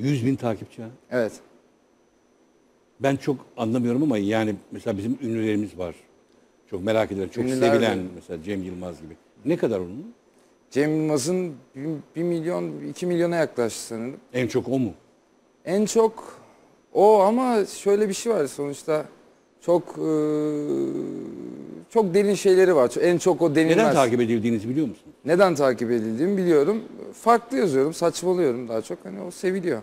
100 bin takipçi ha. Evet. Ben çok anlamıyorum ama yani mesela bizim ünlülerimiz var. Çok merak edilen, çok Ünlüler sevilen mesela Cem Yılmaz gibi. Ne kadar onun? Cem Yılmaz'ın 1 milyon, 2 milyona yaklaştı sanırım. En çok o mu? En çok o ama şöyle bir şey var sonuçta çok eee, çok derin şeyleri var. En çok o denilmez. Neden takip edildiğinizi biliyor musunuz? Neden takip edildiğimi biliyorum. Farklı yazıyorum, saçmalıyorum daha çok. Hani o seviliyor.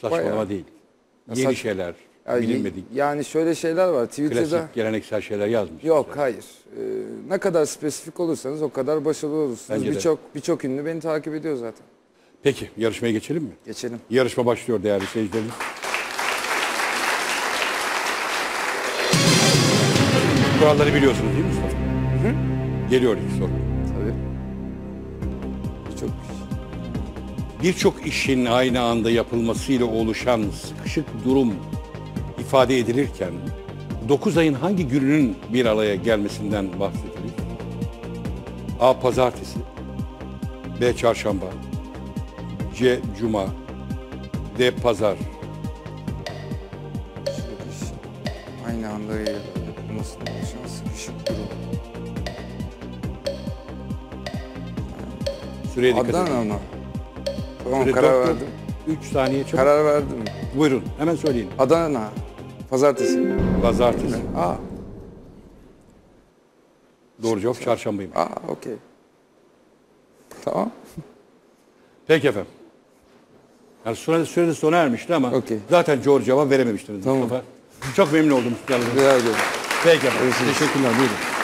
Saçmalama Bayağı. değil. Yeni saç- şeyler, Yani, bilinmedik, yani şöyle şeyler var Twitter'da. klasik, geleneksel şeyler yazmış. Yok hayır. Ee, ne kadar spesifik olursanız o kadar başarılı olursunuz. Birçok birçok ünlü beni takip ediyor zaten. Peki yarışmaya geçelim mi? Geçelim. Yarışma başlıyor değerli seyircilerimiz. Kuralları biliyorsunuz değil mi Mustafa? Geliyor ilk soru. Tabii. Birçok işin aynı anda yapılmasıyla oluşan sıkışık durum ifade edilirken 9 ayın hangi gününün bir araya gelmesinden bahsedilir? A. Pazartesi B. Çarşamba C. Cuma D. Pazar aynı anda yapılmasına oluşan sıkışık durum. Süreye dikkat Adana edin. ama. Tamam Süre karar dört, verdim. 3 saniye çabuk. Karar verdim. Buyurun hemen söyleyin. Adana. Pazartesi. Pazartesi. Aa, Doğru cevap çarşambayım. aa okey. Tamam. Peki efendim. Yani süre, sürede sona ermişti ama Okey. zaten doğru cevap verememiştiniz Tamam. Mustafa. Çok memnun oldum. Rica ederim. Peki efendim. Teşekkürler. Buyurun.